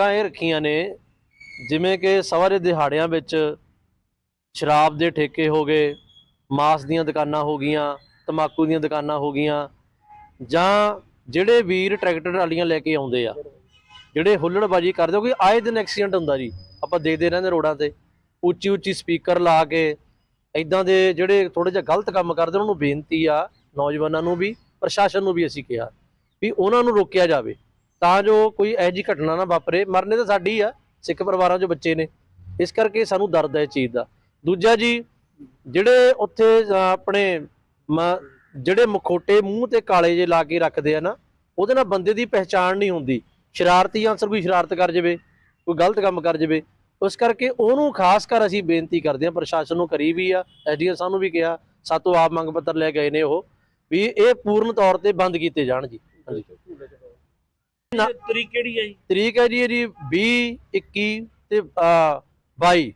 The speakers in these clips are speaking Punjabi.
ਮੰਗਾਂ ਇਹ ਰੱਖੀਆਂ ਨੇ, ਜਿਵੇਂ ਕਿ ਸਵਾਰੇ ਦਿਹਾੜਿਆਂ ਵਿੱਚ ਸ਼ਰਾਬ ਦੇ ਠੇਕੇ ਹੋ ਗਏ, ਮਾਸ ਦੀਆਂ ਦੁਕਾਨਾਂ ਹੋ ਗਈਆਂ ਤਮਾਕੂ ਦੀਆਂ ਦੁਕਾਨਾਂ ਹੋ ਗਈਆਂ, ਜਾਂ ਜਿਹੜੇ ਵੀਰ ਟਰੈਕਟਰ ਟਰਾਲੀਆਂ ਲੈ ਕੇ ਆਉਂਦੇ ਆ, ਜਿਹੜੇ ਹੁੱਲੜਬਾਜੀ ਕਰਦੇ ਹੋ ਕਿ ਆਏ ਦਿਨ ਐਕਸੀਡੈਂਟ ਹੁੰਦਾ ਜੀ, ਆਪਾਂ ਦੇਖਦੇ ਰਹਿੰਦੇ ਰੋਡਾਂ ਤੇ ਉੱਚੀ ਉੱਚੀ ਸਪੀਕਰ ਲਾ ਕੇ ਇਦਾਂ ਦੇ ਜਿਹੜੇ ਥੋੜੇ ਜਿਹਾ ਗਲਤ ਕੰਮ ਕਰਦੇ, ਉਹਨਾਂ ਨੂੰ ਬੇਨਤੀ ਆ, ਨੌਜਵਾਨਾਂ ਨੂੰ ਵੀ, ਪ੍ਰਸ਼ਾਸਨ ਨੂੰ ਵੀ ਅਸੀਂ ਕਿਹਾ, ਵੀ ਉਹਨਾਂ ਨੂੰ ਰੋਕਿਆ ਜਾਵੇ। ਤਾਂ ਜੋ ਕੋਈ ਇਹੋ ਜਿਹੀ ਘਟਨਾ ਨਾ ਵਾਪਰੇ। ਮਰਨੇ ਤਾਂ ਸਾਡੀ ਆ, ਸਿੱਖ ਪਰਿਵਾਰਾਂ 'ਚੋਂ ਬੱਚੇ ਨੇ। ਇਸ ਕਰਕੇ ਸਾਨੂੰ ਦਰਦ ਹੈ ਇਸ ਚੀਜ਼ ਦਾ। ਦੂਜਾ ਜੀ, ਜਿਹੜੇ ਉੱਥੇ ਆਪਣੇ ਜਿਹੜੇ ਮਖੋਟੇ ਮੂੰਹ ਤੇ ਕਾਲੇ ਜੇ ਲਾ ਕੇ ਰੱਖਦੇ ਆ ਨਾ, ਉਹਦੇ ਨਾਲ ਬੰਦੇ ਦੀ ਪਹਿਚਾਣ ਨਹੀਂ ਹੁੰਦੀ। ਸ਼ਰਾਰਤੀ ਅਨਸਰ ਕੋਈ ਸ਼ਰਾਰਤ ਕਰ ਜਾਵੇ, ਕੋਈ ਗਲਤ ਕੰਮ ਕਰ ਜਾਵੇ। ਉਸ ਕਰਕੇ ਉਹਨੂੰ ਖਾਸ ਕਰ ਅਸੀਂ ਬੇਨਤੀ ਕਰਦੇ ਹਾਂ, ਪ੍ਰਸ਼ਾਸਨ ਨੂੰ ਕਰੀ ਵੀ ਆ, ਐਸਡੀਐਮ ਸਾਨੂੰ ਵੀ ਕਿਹਾ, ਸਾਤੋਂ ਆਪ ਮੰਗ ਪੱਤਰ ਲੈ ਗਏ ਨੇ ਉਹ, ਵੀ ਇਹ ਪੂਰਨ ਤੌਰ ਤੇ ਬੰਦ ਕੀਤੇ ਜਾਣ ਜੀ। ਤਰੀਕ ਕਿਹੜੀ ਹੈ ਜੀ? ਤਰੀਕ ਹੈ ਜੀ ਇਹਦੀ 20 21 ਤੇ ਅਹ, 22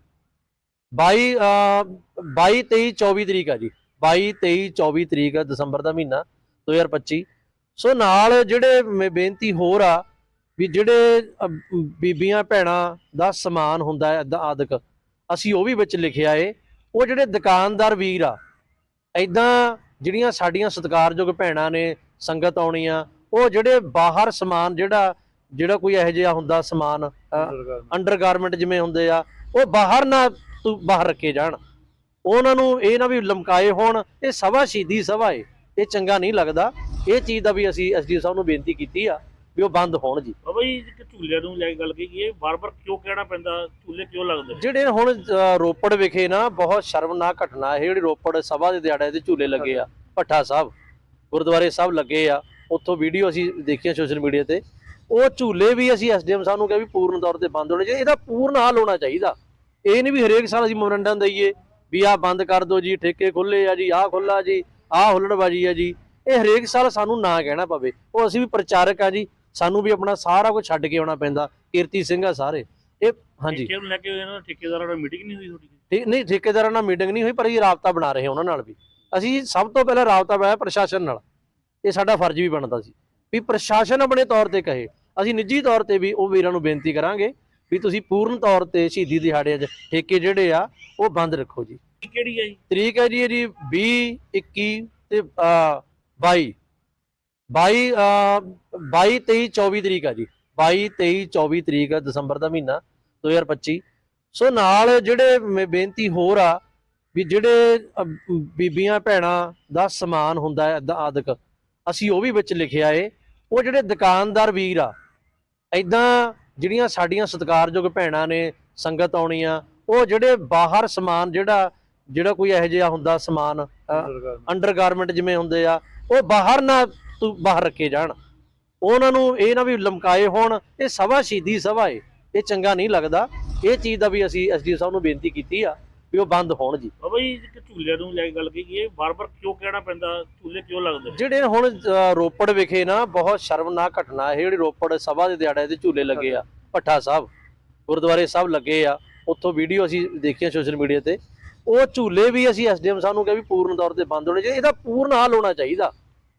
22 ਅਹ, 22 23 24 ਤਰੀਕ ਆ ਜੀ। 22 23 24 ਤਰੀਕ ਆ ਦਸੰਬਰ ਦਾ ਮਹੀਨਾ 2025 ਸੋ ਨਾਲ ਜਿਹੜੇ ਮੇ- ਬੇਨਤੀ ਹੋਰ ਆ ਵੀ ਜਿਹੜੇ ਅਹ, ਬੀਬੀਆਂ ਭੈਣਾਂ ਦਾ ਸਮਾਨ ਹੁੰਦਾ ਹੈ ਏਦਾਂ ਆਦਿਕ ਅਸੀਂ ਉਹ ਵੀ ਵਿੱਚ ਲਿਖਿਆ ਏ। ਉਹ ਜਿਹੜੇ ਦੁਕਾਨਦਾਰ ਵੀਰ ਆ ਐਦਾਂ ਜਿਹੜੀਆਂ ਸਾਡੀਆਂ ਸਤਿਕਾਰਯੋਗ ਭੈਣਾਂ ਨੇ ਸੰਗਤ ਆਉਣੀ ਆ ਉਹ ਜਿਹੜੇ ਬਾਹਰ ਸਮਾਨ ਜਿਹੜਾ ਜਿਹੜਾ ਕੋਈ ਇਹੋ ਜਿਹਾ ਹੁੰਦਾ ਸਮਾਨ ਅੰਡਰਗਾਰਮੈਂਟ ਜਿਵੇਂ ਹੁੰਦੇ ਆ ਉਹ ਬਾਹਰ ਨਾ ਤੂੰ ਬਾਹਰ ਰੱਖੇ ਜਾਣ। ਉਹਨਾਂ ਨੂੰ ਇਹ ਨਾ ਵੀ ਲਮਕਾਏ ਹੋਣ ਇਹ ਸਭਾ ਸ਼ਹੀਦੀ ਸਭਾ ਏ। ਇਹ ਚੰਗਾ ਨਹੀਂ ਲੱਗਦਾ। ਇਹ ਚੀਜ਼ ਦਾ ਵੀ ਅਸੀਂ ਐਸਡੀ ਸਾਹਿਬ ਨੂੰ ਬੇਨਤੀ ਕੀਤੀ ਆ ਵੀ ਉਹ ਬੰਦ ਹੋਣ ਜੀ। ਬਾਬਾ ਜੀ ਝੂਲਿਆਂ ਨੂੰ ਲੈ ਕੇ ਗੱਲ ਕੀਤੀ ਇਹ ਵਾਰ-ਵਾਰ ਕਿਉਂ ਕਹਿਣਾ ਪੈਂਦਾ? ਝੂਲੇ ਕਿਉਂ ਲੱਗਦੇ? ਜਿਹੜੇ ਹੁਣ ਰੋਪੜ ਵਿਖੇ ਨਾ ਬਹੁਤ ਸ਼ਰਮਨਾਕ ਘਟਨਾ ਇਹ ਜਿਹੜੀ ਰੋਪੜ ਸਭਾ ਦੇ ਦਿਹਾੜੇ ਤੇ ਝੂਲੇ ਲੱਗੇ ਆ। ਭੱਠਾ ਸਾਹਿਬ ਗੁਰਦੁਆਰੇ ਸਾਹਿਬ ਲੱਗੇ ਆ। ਉੱਥੋਂ ਵੀਡੀਓ ਅਸੀਂ ਦੇਖੀਆਂ ਸੋਸ਼ਲ ਮੀਡੀਆ ਤੇ। ਉਹ ਝੂਲੇ ਵੀ ਅਸੀਂ ਐਸਡੀਐਮ ਸਾਹਿਬ ਨੂੰ ਕਿਹਾ ਵੀ ਪੂਰਨ ਤੌਰ ਤੇ ਬੰਦ ਹੋਣੇ ਚਾਹੀਦੇ। ਇਹਦਾ ਪੂਰਨ ਹੱਲ ਹੋਣਾ ਚਾਹੀਦਾ। ਇਹ ਨਹੀਂ ਵੀ ਹਰੇਕ ਸਾਲ ਅਸੀਂ ਮੈਮੋਰੰਡਮ ਦਈਏ ਵੀ ਆਹ ਬੰਦ ਕਰ ਦਿਓ ਜੀ ਠੇਕੇ ਖੁੱਲੇ ਆ ਜੀ ਆਹ ਖੁੱਲਾ ਜੀ ਆਹ ਹੁੱਲੜਬਾਜੀ ਆ ਜੀ। ਇਹ ਹਰੇਕ ਸਾਲ ਸਾਨੂੰ ਨਾ ਕਹਿਣਾ ਪਵੇ। ਉਹ ਅਸੀਂ ਵੀ ਪ੍ਰਚਾਰਕ ਆ ਜੀ। ਸਾਨੂੰ ਵੀ ਆਪਣਾ ਸਾਰਾ ਕੁਝ ਛੱਡ ਕੇ ਆਉਣਾ ਪੈਂਦਾ। ਕੀਰਤੀ ਸਿੰਘ ਆ ਸਾਰੇ। ਇਹ ਹਾਂਜੀ। ਠੇਕੇ ਨੂੰ ਲੈ ਕੇ ਇਹਨਾਂ ਨਾਲ ਠੇਕੇਦਾਰਾਂ ਨਾਲ ਮੀਟਿੰਗ ਨਹੀਂ ਹੋਈ ਤੁਹਾਡੀ? ਠੀਕ ਨਹੀਂ ਠੇਕੇਦਾਰਾਂ ਨਾਲ ਮੀਟਿੰਗ ਨਹੀਂ ਹੋਈ ਪਰ ਇਹ ਰਾਬਤਾ ਬਣਾ ਰਹੇ ਹਾਂ ਉਹਨਾਂ ਨਾਲ ਵੀ। ਅਸੀਂ ਸਭ ਤੋਂ ਪਹਿਲਾਂ ਰਾਬਤਾ ਬਣਾਇਆ ਪ੍ਰਸ਼ਾਸਨ ਨਾਲ। ਇਹ ਸਾਡਾ ਫਰਜ਼ ਵੀ ਬਣਦਾ ਸੀ। ਵੀ ਪ੍ਰਸ਼ਾਸਨ ਆਪਣੇ ਤੌਰ ਤੇ ਕਹੇ। ਅਸੀਂ ਨਿੱਜੀ ਤੌਰ ਤੇ ਵੀ ਉਹ ਵੀਰਾਂ ਨੂੰ ਬੇਨਤੀ ਕਰਾਂਗੇ ਵੀ ਤੁਸੀਂ ਪੂਰਨ ਤੌਰ ਤੇ ਸ਼ਹੀਦੀ ਦਿਹਾੜਿਆਂ 'ਚ ਠੇਕੇ ਜਿਹੜੇ ਆ ਉਹ ਬੰਦ ਰੱਖੋ ਜੀ। ਕਿਹੜੀ ਹੈ ਜੀ? ਤਰੀਕ ਹੈ ਜੀ ਇਹਦੀ 20 21 ਤੇ ਅਹ, 22 22 ਅਹ, 22 23 24 ਤਰੀਕ ਆ ਜੀ। 22 23 24 ਤਰੀਕ ਆ ਦਸੰਬਰ ਦਾ ਮਹੀਨਾ 2025 ਸੋ ਨਾਲ ਜਿਹੜੇ ਬੇਨਤੀ ਹੋਰ ਆ ਵੀ ਜਿਹੜੇ ਬੀਬੀਆਂ ਭੈਣਾਂ ਦਾ ਸਮਾਨ ਹੁੰਦਾ ਹੈ ਆਦਿਕ ਅਸੀਂ ਉਹ ਵੀ ਵਿੱਚ ਲਿਖਿਆ ਏ ਉਹ ਜਿਹੜੇ ਦੁਕਾਨਦਾਰ ਵੀਰ ਆ ਐਦਾਂ ਜਿਹੜੀਆਂ ਸਾਡੀਆਂ ਸਤਿਕਾਰਯੋਗ ਭੈਣਾਂ ਨੇ ਸੰਗਤ ਆਉਣੀ ਆ ਉਹ ਜਿਹੜੇ ਬਾਹਰ ਸਮਾਨ ਜਿਹੜਾ ਜਿਹੜਾ ਕੋਈ ਇਹੋ ਜਿਹਾ ਹੁੰਦਾ ਸਮਾਨ ਅੰਡਰਗਾਰਮੈਂਟ ਜਿਵੇਂ ਹੁੰਦੇ ਆ ਉਹ ਬਾਹਰ ਨਾ ਤੂੰ ਬਾਹਰ ਰੱਖੇ ਜਾਣ। ਉਹਨਾਂ ਨੂੰ ਇਹ ਨਾ ਵੀ ਲਮਕਾਏ ਹੋਣ ਇਹ ਸਭਾ ਸ਼ਹੀਦੀ ਸਭਾ ਏ ਇਹ ਚੰਗਾ ਨਹੀਂ ਲੱਗਦਾ। ਇਹ ਚੀਜ਼ ਦਾ ਵੀ ਅਸੀਂ ਐਸਡੀ ਸਾਹਿਬ ਨੂੰ ਬੇਨਤੀ ਕੀਤੀ ਆ। ਵੀ ਉਹ ਬੰਦ ਹੋਣ ਜੀ। ਬਾਬਾ ਜੀ ਕਿ ਝੂਲਿਆਂ ਨੂੰ ਲੈ ਕੇ ਗੱਲ ਕੀਤੀ ਇਹ ਵਾਰ-ਵਾਰ ਕਿਉਂ ਕਹਿਣਾ ਪੈਂਦਾ? ਝੂਲੇ ਕਿਉਂ ਲੱਗਦੇ? ਜਿਹੜੇ ਹੁਣ ਅ, ਰੋਪੜ ਵਿਖੇ ਨਾ ਬਹੁਤ ਸ਼ਰਮਨਾਕ ਘਟਨਾ ਇਹ ਜਿਹੜੀ ਰੋਪੜ ਸਭਾ ਦੇ ਦਿਹਾੜੇ ਤੇ ਝੂਲੇ ਲੱਗੇ ਆ ਭੱਠਾ ਸਾਹਿਬ ਗੁਰਦੁਆਰੇ ਸਾਹਿਬ ਲੱਗੇ ਆ। ਉੱਥੋਂ ਵੀਡੀਓ ਅਸੀਂ ਦੇਖੀਆਂ ਸੋਸ਼ਲ ਮੀਡੀਆ ਤੇ। ਉਹ ਝੂਲੇ ਵੀ ਅਸੀਂ ਐਸਡੀਐਮ ਸਾਹਿਬ ਨੂੰ ਕਿਹਾ ਵੀ ਪੂਰਨ ਤੌਰ ਤੇ ਬੰਦ ਹੋਣੇ ਚਾਹੀਦੇ। ਇਹਦਾ ਪੂਰਨ ਹੱਲ ਹੋਣਾ ਚਾਹੀਦਾ।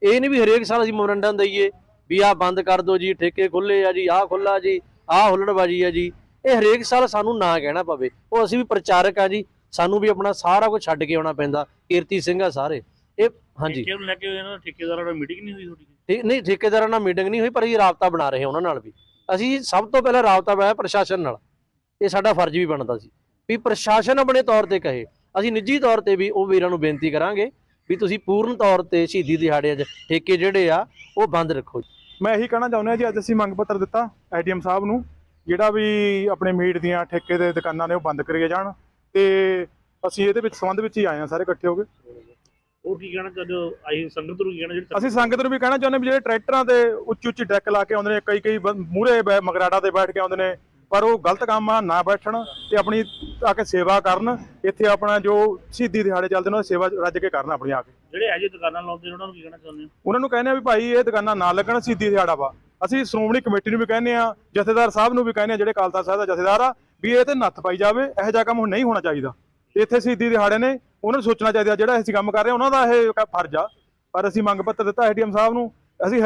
ਇਹ ਨਹੀਂ ਵੀ ਹਰੇਕ ਸਾਲ ਅਸੀਂ ਮੈਮੋਰੰਡਮ ਦਈਏ ਵੀ ਆਹ ਬੰਦ ਕਰ ਦਿਓ ਜੀ ਠੇਕੇ ਖੁੱਲੇ ਆ ਜੀ ਆਹ ਖੁੱਲਾ ਜੀ ਆਹ ਹੁੱਲੜਬਾਜੀ ਆ ਜੀ। ਇਹ ਹਰੇਕ ਸਾਲ ਸਾਨੂੰ ਨਾ ਕਹਿਣਾ ਪਵੇ। ਉਹ ਅਸੀਂ ਵੀ ਪ੍ਰਚਾਰਕ ਆ ਜੀ। ਸਾਨੂੰ ਵੀ ਆਪਣਾ ਸਾਰਾ ਕੁਝ ਛੱਡ ਕੇ ਆਉਣਾ ਪੈਂਦਾ ਕੀਰਤੀ ਸਿੰਘ ਆ ਸਾਰੇ। ਇਹ ਹਾਂਜੀ। ਠੇਕੇ ਨੂੰ ਲੈ ਕੇ ਇਹਨਾਂ ਨਾਲ ਠੇਕੇਦਾਰਾਂ ਨਾਲ ਮੀਟਿੰਗ ਨਹੀਂ ਹੋਈ ਤੁਹਾਡੀ? ਠੀਕ ਨਹੀਂ ਠੇਕੇਦਾਰਾਂ ਨਾਲ ਮੀਟਿੰਗ ਨਹੀਂ ਹੋਈ ਪਰ ਇਹ ਰਾਬਤਾ ਬਣਾ ਰਹੇ ਹਾਂ ਉਹਨਾਂ ਨਾਲ ਵੀ। ਅਸੀਂ ਸਭ ਤੋਂ ਪਹਿਲਾਂ ਰਾਬਤਾ ਬਣਾਇਆ ਪ੍ਰਸ਼ਾਸਨ ਨਾਲ। ਇਹ ਸਾਡਾ ਫਰਜ਼ ਵੀ ਬਣਦਾ ਸੀ। ਵੀ ਪ੍ਰਸ਼ਾਸਨ ਆਪਣੇ ਤੌਰ ਤੇ ਕਹੇ। ਅਸੀਂ ਨਿੱਜੀ ਤੌਰ ਤੇ ਵੀ ਉਹ ਵੀਰਾਂ ਨੂੰ ਬੇਨਤੀ ਕਰਾਂਗੇ ਵੀ ਤੁਸੀਂ ਪੂਰਨ ਤੌਰ ਤੇ ਸ਼ਹੀਦੀ ਦਿਹਾੜਿਆਂ 'ਚ ਠੇਕੇ ਜਿਹੜੇ ਆ ਉਹ ਬੰਦ ਰੱਖੋ। ਮੈਂ ਇਹੀ ਕਹਿਣਾ ਚਾਹੁੰਦਾ ਜੀ ਅੱਜ ਅਸੀਂ ਮੰਗ ਪੱਤਰ ਦਿੱਤਾ ਐਡੀਐਮ ਸਾਹਿਬ ਨੂੰ ਜਿਹੜਾ ਵੀ ਆਪਣੇ ਮੀਟ ਦੀਆਂ ਠੇਕੇ ਦੇ ਦੁਕਾਨਾਂ ਨੇ ਉਹ ਬੰਦ ਕਰੀਏ ਜਾਣ। ਤੇ ਅਸੀਂ ਇਹਦੇ ਵਿੱਚ ਸੰਬੰਧ ਵਿੱਚ ਹੀ ਆਏ ਹਾਂ ਸਾਰੇ ਇਕੱਠੇ ਹੋ ਕੇ। ਉਹ ਕੀ ਕਹਿਣਾ ਚਾਹੁੰਦੇ ਹੋ? ਆਈ ਸੰਗਤ ਨੂੰ ਕੀ ਕਹਿਣਾ ਜਿਹੜੀ ਅਸੀਂ ਸੰਗਤ ਨੂੰ ਵੀ ਕਹਿਣਾ ਚਾਹੁੰਦੇ ਵੀ ਜਿਹੜੇ ਟਰੈਕਟਰਾਂ ਤੇ ਉੱਚੀ ਉੱਚੀ ਡੈਕ ਲਾ ਕੇ ਆਉਂਦੇ ਨੇ ਕਈ ਕਈ ਮੂਰੇ ਮਗਰਾੜਾ ਤੇ ਬੈਠ ਕੇ ਆਉਂਦੇ ਨੇ ਪਰ ਉਹ ਗਲਤ ਕੰਮ ਆ ਨਾ ਬੈਠਣ ਤੇ ਆਪਣੀ ਆ ਕੇ ਸੇਵਾ ਕਰਨ ਇੱਥੇ ਆਪਣਾ ਜੋ ਸ਼ਹੀਦੀ ਦਿਹਾੜੇ ਚੱਲਦੇ ਨੇ ਉਹ ਸੇਵਾ ਰੱਜ ਕੇ ਕਰਨ ਆਪਣੀ ਆ ਕੇ। ਜਿਹੜੇ ਅਜੇ ਦੁਕਾਨਾਂ ਲਾਉਂਦੇ ਨੇ ਉਹਨਾਂ ਨੂੰ ਕੀ ਕਹਿਣਾ ਚਾਹੁੰਦੇ ਹੋ? ਉਹਨਾਂ ਨੂੰ ਕਹਿੰਦੇ ਆ ਵੀ ਭਾਈ ਇਹ ਦੁਕਾਨਾਂ ਨਾ ਲੱਗਣ ਸਿੱਧੀ ਦਿਹਾੜਾ ਵਾ। ਅਸੀਂ ਸ਼੍ਰੋਮਣੀ ਕਮੇਟੀ ਨੂੰ ਵੀ ਕਹਿੰਦੇ ਆ ਜਥੇਦਾਰ ਸਾਹਿਬ ਨੂੰ ਵੀ ਕਹਿੰਦੇ ਆ ਜਿਹੜੇ ਕਾਲਤਾ ਸਾਹਿਬ ਦਾ ਜਥੇਦਾਰ ਆ ਵੀ ਇਹ ਤੇ ਨੱਥ ਪਾਈ ਜਾਵੇ, ਇਹੋ ਜਿਹਾ ਕੰਮ ਹੁਣ ਨਹੀਂ ਹੋਣਾ ਚਾਹੀਦਾ। ਇੱਥੇ ਸਿੱਧੀ ਦਿਹਾੜੇ ਨੇ, ਉਹਨਾਂ ਨੂੰ ਸੋਚਣਾ ਚਾਹੀਦਾ, ਜਿਹੜਾ ਅਸੀਂ ਕੰਮ ਕਰ ਰਹੇ ਉਹਨਾਂ ਦਾ ਇਹ ਫਰਜ਼ ਆ। ਪਰ ਅਸੀਂ ਮੰਗ ਪੱਤਰ ਦਿੱਤਾ ਐਡੀਐਮ ਸਾਹਿਬ ਨੂੰ, ਅਸੀਂ ਹਰੇ